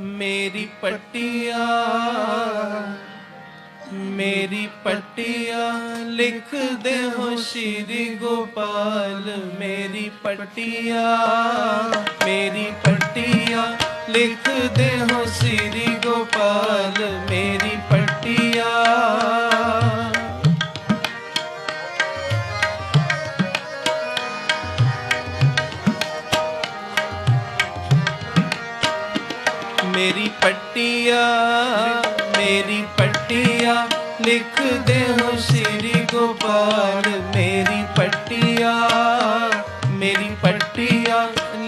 ਮੇਰੀ ਪੱਟੀਆ ਮੇਰੀ ਪੱਟੀਆ ਲਿਖਦੇ ਹੋ ਸ਼੍ਰੀ ਗੋਪਾਲ। ਮੇਰੀ ਪੱਟੀਆ ਮੇਰੀ ਪੱਟੀਆ ਲਿਖਦੇ ਹੋ ਸ਼੍ਰੀ ਗੋਪਾਲ। ਮੇਰੀ ਪੱਟੀਆ ਮੇਰੀ ਪੱਟੀਆ ਮੇਰੀ ਪੱਟੀਆ ਲਿਖਦੇ ਹੋ ਸ਼੍ਰੀ ਗੋਪਾਲ। ਮੇਰੀ ਪੱਟੀਆ ਮੇਰੀ ਪੱਟੀਆ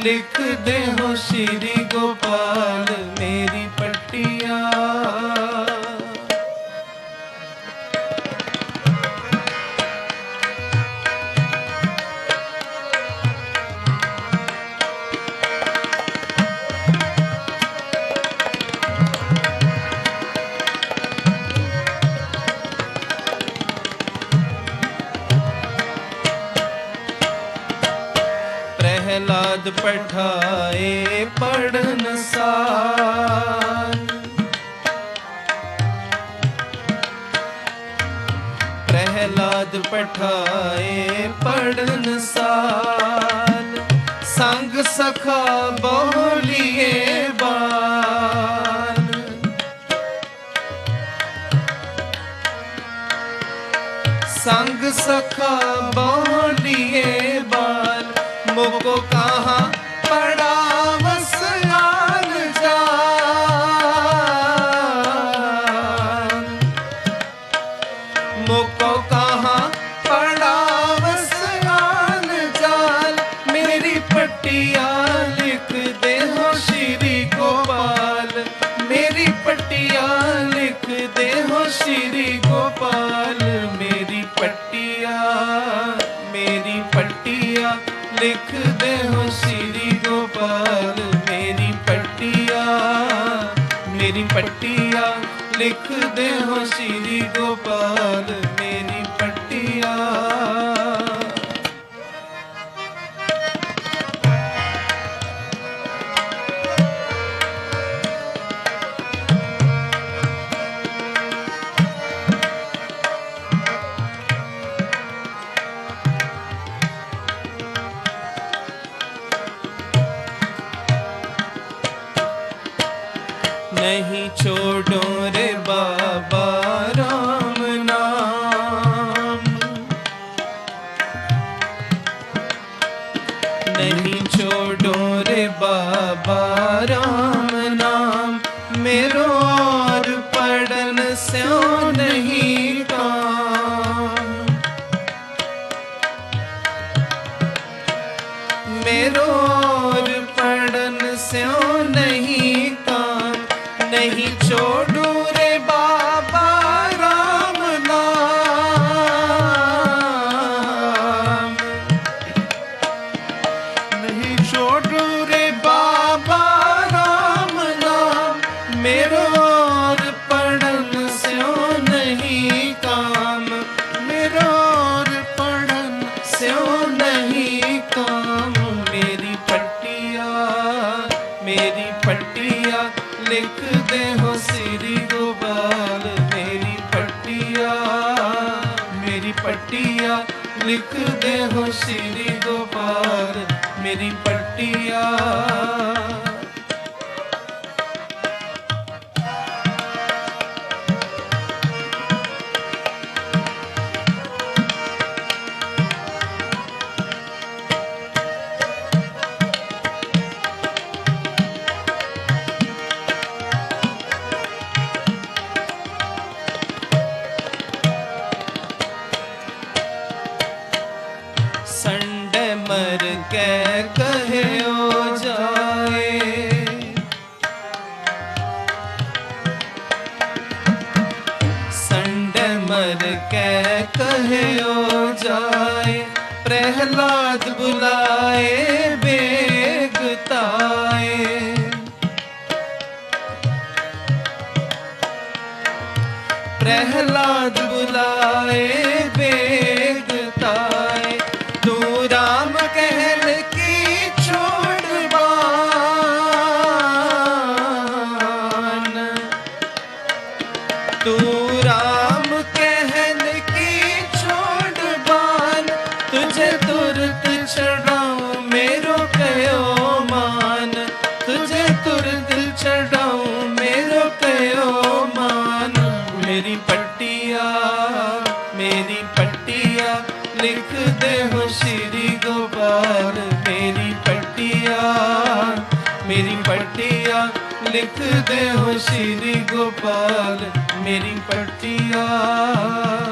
ਲਿਖਦੇ ਹੋ ਸ਼੍ਰੀ ਪ੍ਰਹਿਲਾਦ ਪਠਾਏ ਪੜਨ ਸਾਰ ਸੰਗ ਸਖਾ ਬੋਲੀਏ ਬਾਰ। ਸੰਗ ਸਖਾ ਗੋਪਾਲ ਮੇਰੀ ਪੱਟੀਆਂ ਮੇਰੀ ਪੱਟੀਆਂ ਲਿਖਦੇ ਹੋ ਸ਼੍ਰੀ ਗੋਪਾਲ। ਨਹੀਂ ਛੋੜੋ ਰੇ ਬਾਬਾ ਰਾਮ ਨਾਮ ਨਹੀਂ ਛੋੜੋ ਰੇ ਬਾਬਾ ਰਾਮ ਨਾਮ ਮੇਰੋ ਔਰ ਪੜਨ ਸਿਉ ਨਹੀਂ ਕਾਮ ਮੇਰੋ ਮਰ ਕੈ ਕਹਿਓ ਜਾਏ ਪ੍ਰਹਿਲਾਦ ਬੁਲਾਏ ਬੇਗਤਾਏ ਪ੍ਰਹਿਲਾਦ ਬੁਲਾਏ ਲਿਖ ਲਿਖਦੇ ਹੋ ਸ਼੍ਰੀ ਗੋਪਾਲ ਮੇਰੀ ਪੱਟੀਆਂ।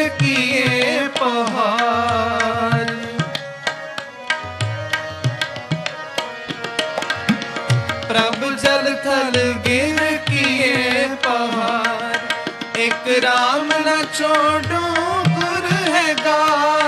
ਛੋਡੋ ਗੁਰ ਹੈਗਾ।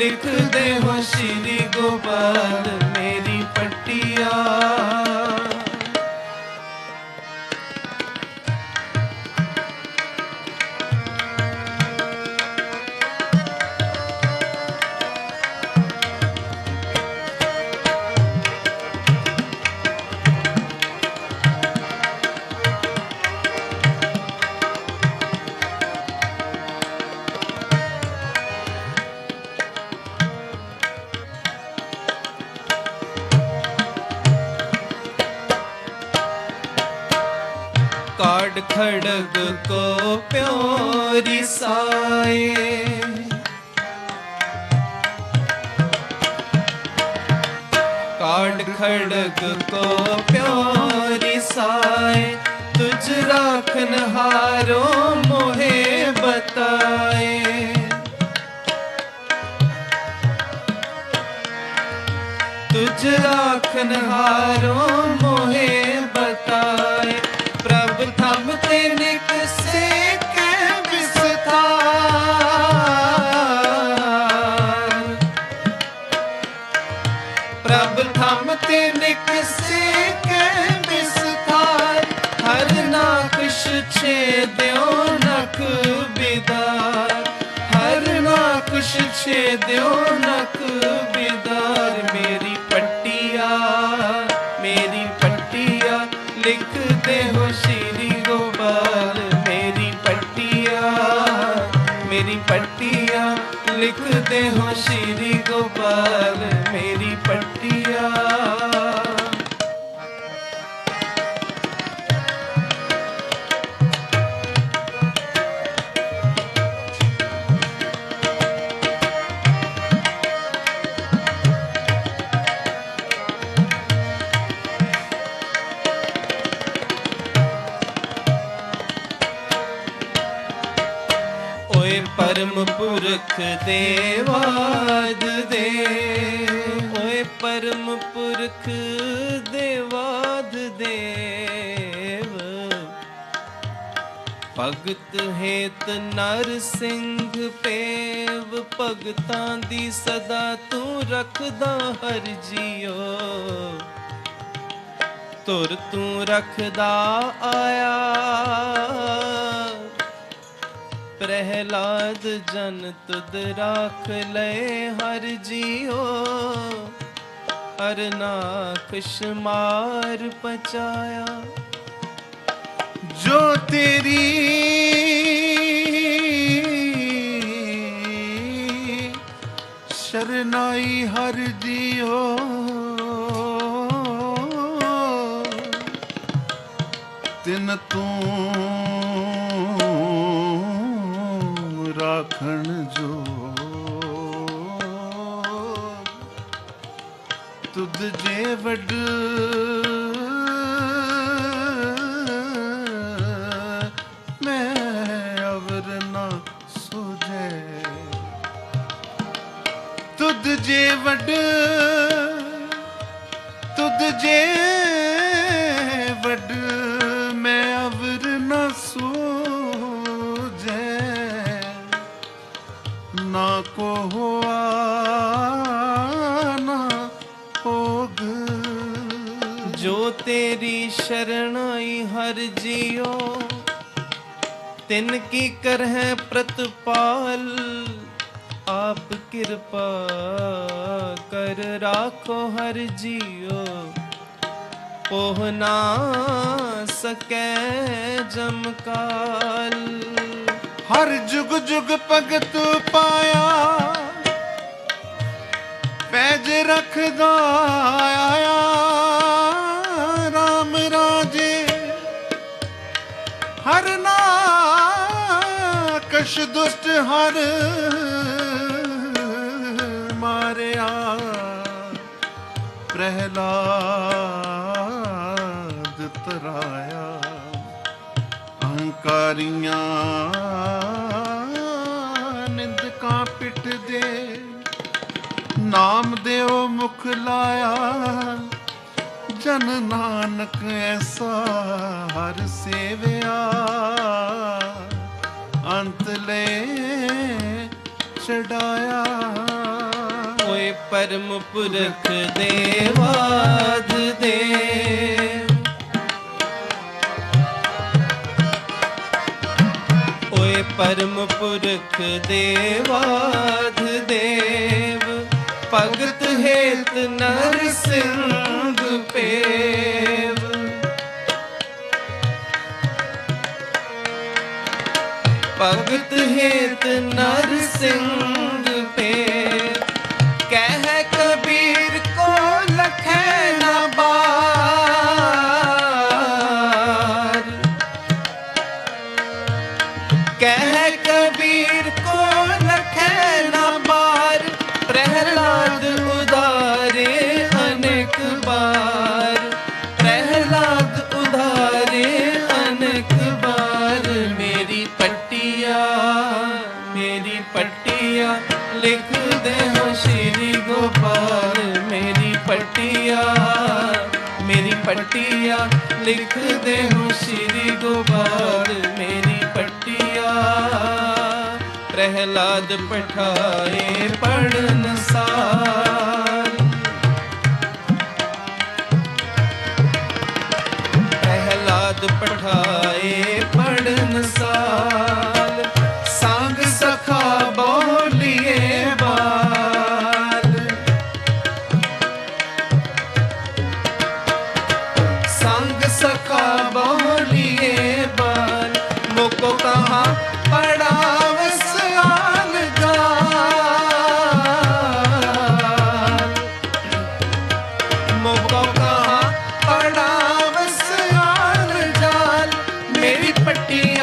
ਲਿਖਦੇ ਹੋ ਸ਼੍ਰੀ ਗੋਪਾਲ। खड़ग को प्योरी साए। काड खड़ग को प्योरी साए, तुझ राखन हारो मोहे बताए। तुझ राखन हारो मोहे ਛੇ ਛੇਦਿਓ ਨਖ ਬਿਦਾਰ। ਹਰ ਨਾਕਸ਼ ਛੇਦਿਓ ਨਖ ਬਿਦਾਰ। ਮੇਰੀ ਪੱਟੀਆ ਮੇਰੀ ਪੱਟੀਆ ਲਿਖਦੇ ਹੋ ਸ਼੍ਰੀ ਗੋਪਾਲ ਮੇਰੀ ਪੱਟੀਆ ਮੇਰੀ ਪੱਟੀਆ ਲਿਖਦੇ ਹੋ ਸ਼੍ਰੀ ਗੋਪਾਲ ਪੁਰਖ ਦੇਵਾਦ ਦੇ। ਓਏ ਪਰਮ ਪੁਰਖ ਦੇਵਾਦ ਦੇਵ। ਭਗਤ ਹੇਤ ਨਰ ਸਿੰਘ ਪੇਵ। ਭਗਤਾਂ ਦੀ ਸਦਾ ਤੂੰ ਰੱਖਦਾ ਹਰ ਜੀਓ। ਤੁਰ ਤੂੰ ਰੱਖਦਾ ਆਇਆ। ਪ੍ਰਹਿਲਾਦ ਜਨ ਤੁਧ ਰਾਖ ਲੈ ਹਰ ਜੀਓ ਹਰ ਨਾਖਸ਼ ਮਾਰ ਪਚਾਇਆ ਜੋ ਤੇਰੀ ਸ਼ਰਨਾਈ ਹਰ ਜੀਓ ਤਿਨ ਤੂੰ ਤੁਧ ਜੇ ਵੱਡ। ਮੈਂ ਅਵਰ ਨਾ ਸੋਜੇ। ਤੁਧ ਜੇ ਵੱਡ, ਤੁਧ ਜੇ ਵੱਡ, ਮੈਂ ਅਵਰ ਨਾ ਸੋਜੇ। ਨਾ ਕੋ ਹੋਆ ਜੋ ਤੇਰੀ ਸ਼ਰਣਾਈ ਹਰ ਜੀਓ। ਤਿਨ ਕੀ ਕਰਹਿ ਪ੍ਰਤਪਾਲ, ਆਪ ਕਿਰਪਾ ਕਰ ਰਾਖੋ ਹਰ ਜੀਓ। ਪੋਹ ਨਾ ਸਕੈ ਜਮਕਾਲ ਹਰ ਜੁਗ ਜੁਗ ਭਗਤ ਪਾਇਆ, ਪੈਜ ਰੱਖਦਾ ਆਇਆ। ਹਰ ਨਾ ਕਸ਼ ਦੁਸ਼ਟ ਹਰ ਮਾਰਿਆ। ਪ੍ਰਹਿਲਾਦ ਤਰਾਇਆ। ਅਹੰਕਾਰੀਆਂ ਨਿੰਦਕਾਂ ਪਿੱਠ ਦੇ ਨਾਮ ਦਿਓ ਮੁਖ ਲਾਇਆ। ਜਨ ਨਾਨਕ ਐਸਾ ਹਰ ਸੇਵਿਆ। ਅੰਤ ਲੈ ਛਡਾਇਆ। ਓਏ ਪਰਮ ਪੁਰਖ ਦੇਵਾਦ ਦੇ। ਓਏ ਪਰਮ ਪੁਰਖ ਦੇਵਾਦ ਦੇ। ਭਗਤ ਹੇਤ ਨਰ ਸਿੰਘ ਪੇਵ। ਭਗਤ ਹੇਤ ਨਰ ਸਿੰਘ ਲਿਖਦੇ ਹੋ ਸ਼੍ਰੀ ਗੋਪਾਲ, ਮੇਰੀ ਪਟਿਆ ਮੇਰੀ ਪਟਿਆ, ਲਿਖਦੇ ਹੋ ਸ਼੍ਰੀ ਗੋਪਾਲ, ਮੇਰੀ ਪਟਿਆ। ਪ੍ਰਹਿਲਾਦ ਪਠਾਏ ਪੜਨ ਸਾਰ। ਪ੍ਰਹਿਲਾਦ ਪਠਾਏ ਪੜਨ ਸਾਲ ਮੇਰੀ